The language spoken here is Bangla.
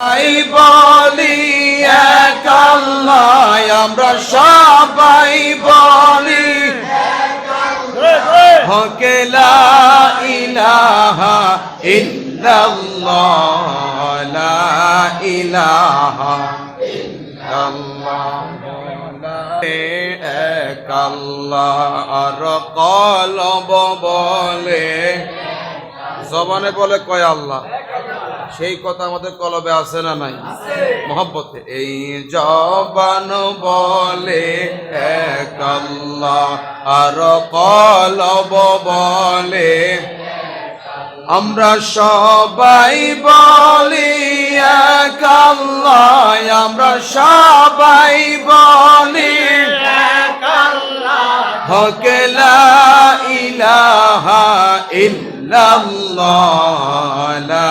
আই বলি এক আল্লাহ, আমরা সবাই বলি। হকে লা ইলাহা ইল্লাল্লাহ আর কলব বলে। জবানে বলে কয় আল্লাহ? সেই কথা আমাদের কলবে আছে না নাই? মহব্বতে। এই জবান বলে এক আল্লাহ আর কলব বলে আমরা সবাই বলি এক আল্লাহ আমরা সবাই বলি এক আল্লাহ। হকে লা ইলাহা ইল্লাল্লাহ লা